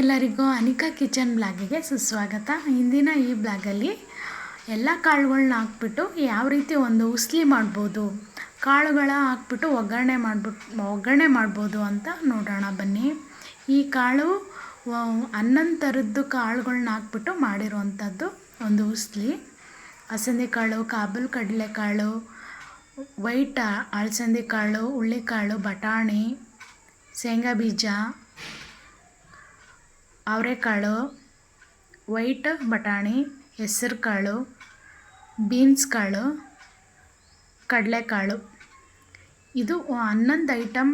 ಎಲ್ಲರಿಗೂ ಅನಿಕಾ ಕಿಚನ್ ಬ್ಲಾಗಿಗೆ ಸುಸ್ವಾಗತ. ಇಂದಿನ ಈ ಬ್ಲಾಗಲ್ಲಿ ಎಲ್ಲ ಕಾಳುಗಳನ್ನ ಹಾಕ್ಬಿಟ್ಟು ಯಾವ ರೀತಿ ಒಂದು ಉಸ್ಲಿ ಮಾಡ್ಬೋದು, ಕಾಳುಗಳ ಹಾಕ್ಬಿಟ್ಟು ಒಗ್ಗರಣೆ ಮಾಡ್ಬಿಟ್ಟು ಒಗ್ಗರಣೆ ಮಾಡ್ಬೋದು ಅಂತ ನೋಡೋಣ ಬನ್ನಿ. ಈ ಕಾಳು ಹನ್ನೊಂದು ಥರದ್ದು ಕಾಳುಗಳನ್ನ ಹಾಕ್ಬಿಟ್ಟು ಮಾಡಿರುವಂಥದ್ದು ಒಂದು ಉಸ್ಲಿ. ಹಸಂದಿ ಕಾಳು, ಕಾಬೂಲ್ ಕಡಲೆಕಾಳು ವೈಟ್ ಅಳಸಂದಿ ಕಾಳು, ಹುಳ್ಳಿಕಾಳು, ಬಟಾಣಿ, ಶೇಂಗಾ ಬೀಜ ಅವರೆಕಾಳು, ವೈಟ್ ಬಟಾಣಿ ಹೆಸರು ಕಾಳು ಬೀನ್ಸ್ ಕಾಳು ಕಡಲೆಕಾಳು. ಇದು ಹನ್ನೊಂದು ಐಟಮ್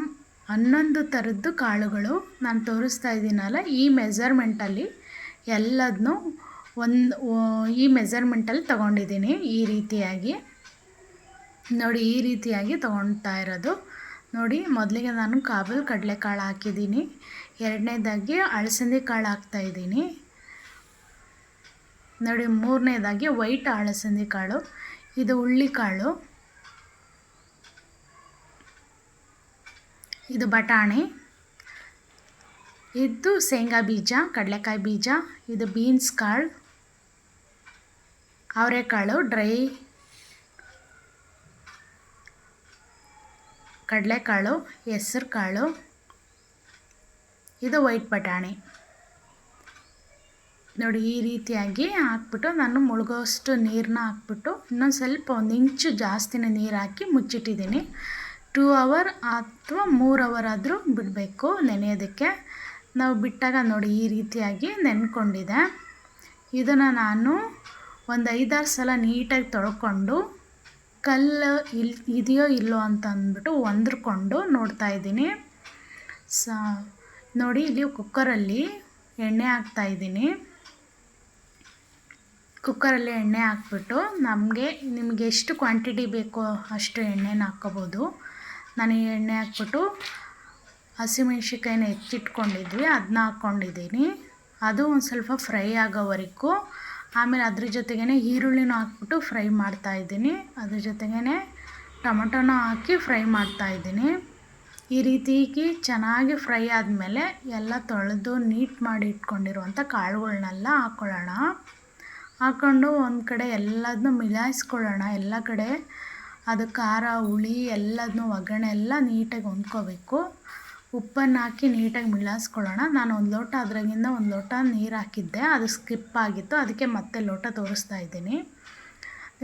ಹನ್ನೊಂದು ಥರದ್ದು ಕಾಳುಗಳು ನಾನು ತೋರಿಸ್ತಾ ಇದ್ದೀನಲ್ಲ, ಈ ಮೆಝರ್ಮೆಂಟಲ್ಲಿ ಎಲ್ಲದನ್ನು ಒಂದು ಈ ಮೆಝರ್ಮೆಂಟಲ್ಲಿ ತೊಗೊಂಡಿದ್ದೀನಿ ಈ ರೀತಿಯಾಗಿ. ನೋಡಿ, ಈ ರೀತಿಯಾಗಿ ತೊಗೊಳ್ತಾ ಇರೋದು. ನೋಡಿ, ಮೊದಲಿಗೆ ನಾನು ಕಾಬಲ್ ಕಡಲೆಕಾಳು ಹಾಕಿದ್ದೀನಿ. ಎರಡನೇದಾಗಿ ಅಳಸಂದಿ ಕಾಳು ಹಾಕ್ತಾಯಿದ್ದೀನಿ ನೋಡಿ, ಮೂರನೇದಾಗಿ ವೈಟ್ ಅಳಸಂದಿ ಕಾಳು ಇದು ಕಾಳು ಇದು ಬಟಾಣಿ, ಇದು ಶೇಂಗಾ ಬೀಜ, ಕಡಲೆಕಾಯಿ ಬೀಜ, ಇದು ಬೀನ್ಸ್ ಕಾಳು, ಅವರೆಕಾಳು, ಡ್ರೈ ಕಡಲೆಕಾಳು ಹೆಸರು ಕಾಳು ಇದು ವೈಟ್ ಬಟಾಣಿ. ನೋಡಿ, ಈ ರೀತಿಯಾಗಿ ಹಾಕ್ಬಿಟ್ಟು ನಾನು ಮುಳುಗೋಷ್ಟು ನೀರನ್ನ ಹಾಕ್ಬಿಟ್ಟು ಇನ್ನೊಂದು ಸ್ವಲ್ಪ ಒಂದು ಇಂಚು ಜಾಸ್ತಿನೇ ನೀರು ಹಾಕಿ ಮುಚ್ಚಿಟ್ಟಿದ್ದೀನಿ. ಟೂ ಅವರ್ ಅಥವಾ ಮೂರು ಅವರ್ ಆದರೂ ಬಿಡಬೇಕು ನೆನೆಯೋದಕ್ಕೆ. ನಾವು ಬಿಟ್ಟಾಗ ನೋಡಿ, ಈ ರೀತಿಯಾಗಿ ನೆನ್ಕೊಂಡಿದೆ. ಇದನ್ನು ನಾನು ಒಂದು ಐದಾರು ಸಲ ನೀಟಾಗಿ ತೊಳ್ಕೊಂಡು ಕಲ್ಲು ಇಲ್ಲಿ ಇದೆಯೋ ಇಲ್ಲೋ ಅಂತ ಅಂದ್ಬಿಟ್ಟು ಹೊಂದ್ಕೊಂಡು ನೋಡ್ತಾ ಇದ್ದೀನಿ. ಸ, ನೋಡಿ ಇಲ್ಲಿ ಕುಕ್ಕರಲ್ಲಿ ಎಣ್ಣೆ ಹಾಕ್ತಾ ಇದ್ದೀನಿ. ಕುಕ್ಕರಲ್ಲಿ ಎಣ್ಣೆ ಹಾಕ್ಬಿಟ್ಟು ನಮಗೆ, ನಿಮಗೆ ಎಷ್ಟು ಕ್ವಾಂಟಿಟಿ ಬೇಕೋ ಅಷ್ಟು ಎಣ್ಣೆನ ಹಾಕ್ಕೋಬೋದು. ನಾನು ಈ ಎಣ್ಣೆ ಹಾಕ್ಬಿಟ್ಟು ಹಸಿಮೆಣ್ಸಿಕಾಯಿನ ಹೆಚ್ಚಿಟ್ಕೊಂಡಿದ್ವಿ ಅದನ್ನ ಹಾಕ್ಕೊಂಡಿದ್ದೀನಿ. ಅದು ಒಂದು ಸ್ವಲ್ಪ ಫ್ರೈ ಆಗೋವರೆಗೂ ಆಮೇಲೆ ಅದ್ರ ಜೊತೆಗೇ ಈರುಳ್ಳಿನೂ ಹಾಕ್ಬಿಟ್ಟು ಫ್ರೈ ಮಾಡ್ತಾಯಿದ್ದೀನಿ ಅದ್ರ ಜೊತೆಗೇ ಟೊಮೊಟೊನೂ ಹಾಕಿ ಫ್ರೈ ಮಾಡ್ತಾಯಿದ್ದೀನಿ ಈ ರೀತಿಯಾಗಿ ಚೆನ್ನಾಗಿ ಫ್ರೈ ಆದಮೇಲೆ ಎಲ್ಲ ತೊಳೆದು ನೀಟ್ ಮಾಡಿ ಇಟ್ಕೊಂಡಿರುವಂಥ ಕಾಳುಗಳನ್ನೆಲ್ಲ ಹಾಕ್ಕೊಳ್ಳೋಣ ಹಾಕ್ಕೊಂಡು ಒಂದು ಕಡೆ ಎಲ್ಲದನ್ನೂ ಮಿಲಾಯಿಸ್ಕೊಳ್ಳೋಣ. ಎಲ್ಲ ಕಡೆ ಅದು ಖಾರ, ಹುಳಿ ಎಲ್ಲದನ್ನೂ ಒಗ್ಗರಣೆ ಎಲ್ಲ ನೀಟಾಗಿ ಹೊಂದ್ಕೋಬೇಕು. ಉಪ್ಪನ್ನು ಹಾಕಿ ನೀಟಾಗಿ ಮಿಳಾಸ್ಕೊಳ್ಳೋಣ ನಾನು ಒಂದು ಲೋಟ ಅದ್ರಾಗಿಂದ ಒಂದು ಲೋಟ ನೀರು ಹಾಕಿದ್ದೆ. ಅದು ಸ್ಕಿಪ್ ಆಗಿತ್ತು. ಅದಕ್ಕೆ ಮತ್ತೆ ಲೋಟ ತೋರಿಸ್ತಾ ಇದ್ದೀನಿ.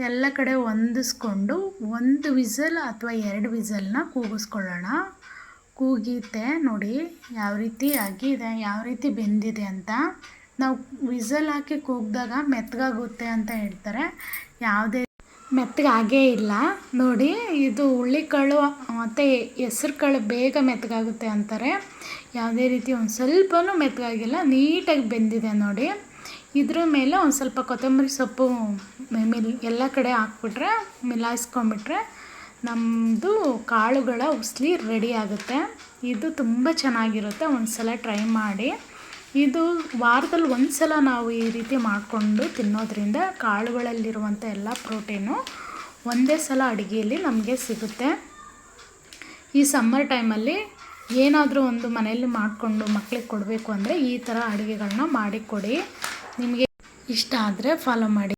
ಎಲ್ಲ ಕಡೆ ಹೊಂದಿಸ್ಕೊಂಡು ಒಂದು ವಿಸಲ್ ಅಥವಾ ಎರಡು ವಿಸಲ್ನ ಕೂಗಿಸ್ಕೊಳ್ಳೋಣ. ಕೂಗಿತೆ ನೋಡಿ ಯಾವ ರೀತಿ ಆಗಿದೆ, ಯಾವ ರೀತಿ ಬೆಂದಿದೆ ಅಂತ. ನಾವು ವಿಸಲ್ ಹಾಕಿ ಕೂಗಿದಾಗ ಮೆತ್ತಗಾಗುತ್ತೆ ಅಂತ ಹೇಳ್ತಾರೆ. ಯಾವುದೇ ಮೆತ್ತಗೆ ಆಗೇ ಇಲ್ಲ. ನೋಡಿ, ಇದು ಹುಳ್ಳಿಕಾಳು ಮತ್ತು ಹೆಸ್ರು ಕಾಳು ಬೇಗ ಮೆತ್ತಗಾಗುತ್ತೆ ಅಂತಾರೆ. ಯಾವುದೇ ರೀತಿ ಒಂದು ಸ್ವಲ್ಪನೂ ಮೆತ್ತಗಾಗಿಲ್ಲ, ನೀಟಾಗಿ ಬೆಂದಿದೆ ನೋಡಿ. ಇದ್ರ ಮೇಲೆ ಒಂದು ಸ್ವಲ್ಪ ಕೊತ್ತಂಬರಿ ಸೊಪ್ಪು ಮಿಲ್, ಎಲ್ಲ ಕಡೆ ಹಾಕ್ಬಿಟ್ರೆ ಮಿಲಾಯಿಸ್ಕೊಂಬಿಟ್ರೆ ನಮ್ಮದು ಕಾಳುಗಳ ಉಸ್ಲಿ ರೆಡಿ ಆಗುತ್ತೆ. ಇದು ತುಂಬ ಚೆನ್ನಾಗಿರುತ್ತೆ ಒಂದು ಸಲ ಟ್ರೈ ಮಾಡಿ. ಇದು ವಾರದಲ್ಲಿ ಒಂದು ಸಲ ನಾವು ಈ ರೀತಿ ಮಾಡಿಕೊಂಡು ತಿನ್ನೋದ್ರಿಂದ ಕಾಳುಗಳಲ್ಲಿರುವಂಥ ಎಲ್ಲ ಪ್ರೋಟೀನು ಒಂದೇ ಸಲ ಅಡುಗೆಯಲ್ಲಿ ನಮಗೆ ಸಿಗುತ್ತೆ. ಈ ಸಮ್ಮರ್ ಟೈಮಲ್ಲಿ ಏನಾದರೂ ಒಂದು ಮನೆಯಲ್ಲಿ ಮಾಡಿಕೊಂಡು ಮಕ್ಕಳಿಗೆ ಕೊಡಬೇಕು ಅಂದರೆ ಈ ಥರ ಅಡುಗೆಗಳನ್ನ ಮಾಡಿಕೊಡಿ ನಿಮಗೆ ಇಷ್ಟ ಆದರೆ ಫಾಲೋ ಮಾಡಿ.